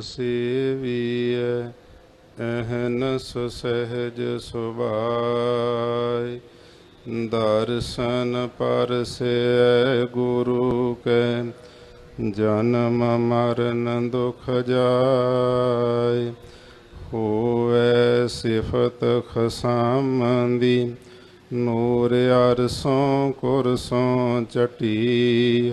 ਸੇਵੀਐ ਅਹਨਸ ਸਹਿਜ ਸੁਭਾਇ। ਦਰਸ਼ਨ ਪਰਸੈ ਗੁਰੂ ਕੈ, ਜਨਮ ਮਰਨ ਦੁਖ ਜਾਏ ਹੋਵੇ ਸਿਫਤ ਖਸਾਮੰਦੀ, ਨੂਰ ਅਰਸੋਂ ਕੁਰਸੋਂ ਚਟੀ।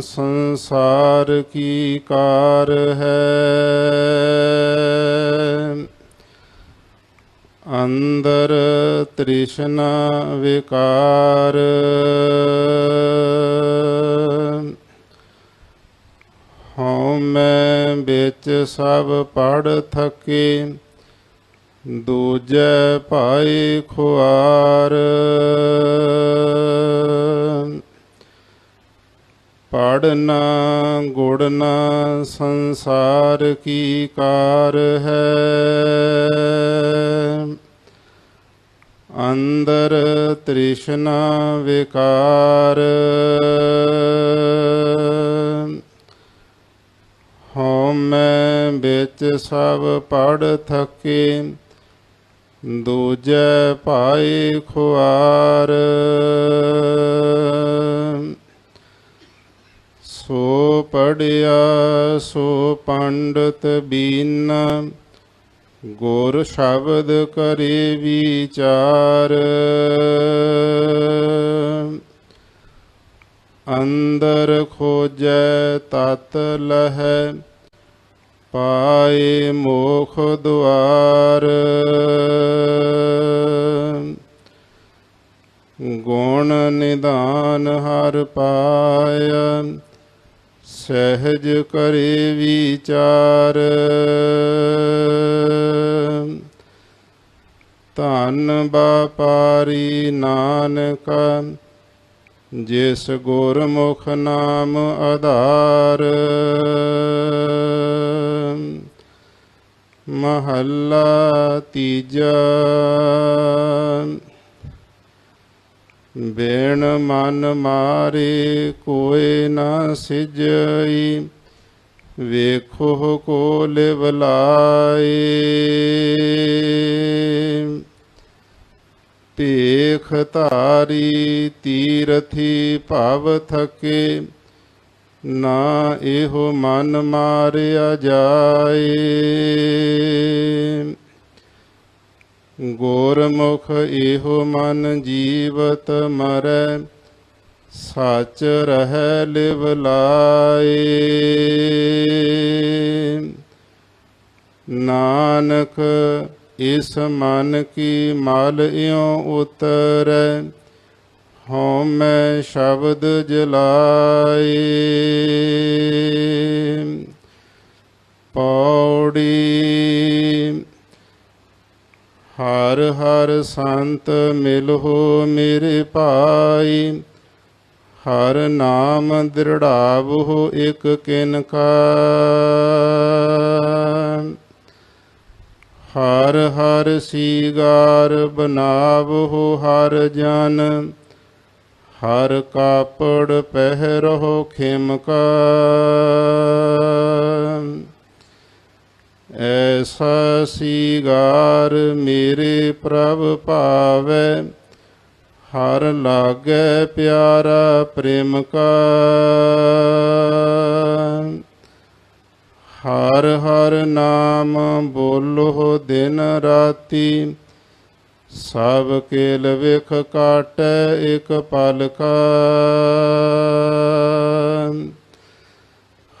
ਸੰਸਾਰ ਕੀ ਕਾਰ ਹੈ? ਅੰਦਰ ਤ੍ਰਿਸ਼ਨਾ ਵਿਕਾਰ। ਹਉ ਮੈਂ ਵਿੱਚ ਸਭ ਪੜ ਥਕੇ, ਦੂਜੇ ਭਾਈ ਖੁਆਰ। ਪੜਨਾ ਗੁੜਨਾ ਸੰਸਾਰ ਕੀ ਕਾਰ ਹੈ? ਅੰਦਰ ਤ੍ਰਿਸ਼ਨਾ ਵਿਕਾਰ। ਹਉ ਮੈਂ ਵਿੱਚ ਸਭ ਪੜ ਥਕੇ, ਦੂਜੇ ਭਾਈ ਖੁਆਰ। ਸੋ ਪੜਿਆ, ਸੋ ਪੰਡਤ ਬੀਨ। ਗੁਰ ਸ਼ਬਦ ਕਰੇ ਵਿਚਾਰ। ਅੰਦਰ ਖੋਜੈ ਤਤ ਲਹੈ, ਪਾਏ ਮੋਖ ਦੁਆਰ। ਗੁਣ ਨਿਦਾਨ ਹਰ ਪਾਇਆ ਸਹਿਜ ਕਰੇ ਵਿਚਾਰ। ਧਨ ਬਾਪਾਰੀ ਨਾਨਕ ਜਿਸ ਗੁਰਮੁਖ ਨਾਮ ਆਧਾਰ। ਮਹੱਲਾ ਤੀਜਾ। ਬੇਣ ਮਨ ਮਾਰੇ ਕੋਏ ਨਾ ਸਿਜਈ, ਵੇਖੋ ਕੋ ਲਿਵ ਲਾਏ ਭੇਖ ਧਾਰੀ ਤੀਰਥੀ ਭਵ ਥਕੇ, ਨਾ ਇਹੋ ਮਨ ਮਾਰਿਆ ਜਾਏ। ਗੁਰਮੁਖ ਇਹੋ ਮਨ ਜੀਵਤ ਮਰੈ, ਸੱਚ ਰਹਿ ਲਿਵ ਲਾਏ। ਨਾਨਕ ਇਸ ਮਨ ਕੀ ਮਲ ਇਉ ਉਤਰੈ ਹਉ ਮੈਂ ਸ਼ਬਦ ਜਲਾਏ। ਹਰ ਹਰ ਸੰਤ ਮਿਲਹੁ ਮੇਰੇ ਭਾਈ। ਹਰ ਨਾਮ ਦ੍ਰਿੜਾਵਹੁ ਇਕ ਕਿਨ ਕਾ ਹਰ ਹਰ ਸੀਗਾਰ ਬਨਾਵਹੁ ਹਰ ਜਨ। ਹਰ ਕਾਪੜ ਪਹਿਰੋ ਖਿਮਕਾ ਐਸਾ ਸੀਗਾਰ ਮੇਰੇ ਪ੍ਰਭ ਭਾਵੈ, ਹਰ ਲਾਗੈ ਪਿਆਰਾ ਪ੍ਰੇਮ ਕਾ। ਹਰ ਹਰ ਨਾਮ ਬੋਲੋ ਦਿਨ ਰਾਤੀ, ਸਭ ਕੇਲ ਵਿਖ ਕਾਟੈ ਇਕ ਪਲ ਕਾ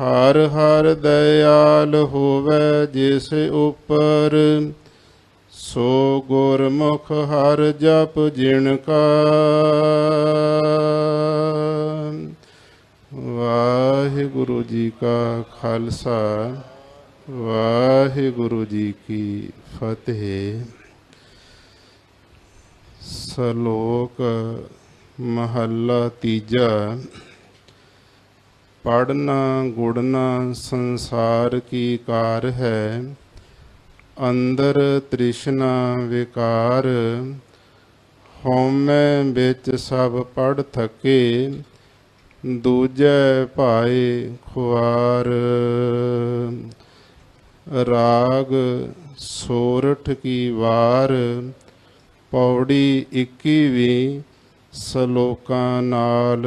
ਹਰ ਹਰ ਦਇਆਲ ਹੋਵੇ ਜਿਸ ਉਪਰ, ਸੋ ਗੁਰਮੁਖ ਹਰ ਜਪ ਜਿਣ ਕਾ। ਵਾਹਿਗੁਰੂ ਜੀ ਕਾ ਖਾਲਸਾ, ਵਾਹਿਗੁਰੂ ਜੀ ਕੀ ਫਤਿਹ। ਸ਼ਲੋਕ ਮਹੱਲਾ ਤੀਜਾ। ਪੜਨਾ ਗੁੜਨਾ ਸੰਸਾਰ ਕੀ ਕਾਰ ਹੈ? ਅੰਦਰ ਤ੍ਰਿਸ਼ਨਾ ਵਿਕਾਰ, ਹਉਮੈ ਵਿੱਚ ਸਭ ਪੜ ਥਕੇ, ਦੂਜੈ ਭਾਏ ਖੁਆਰ। ਰਾਗ ਸੋਰਠ ਕੀ ਵਾਰ, ਪੌੜੀ 21ਵੀਂ ਸ਼ਲੋਕਾਂ ਨਾਲ।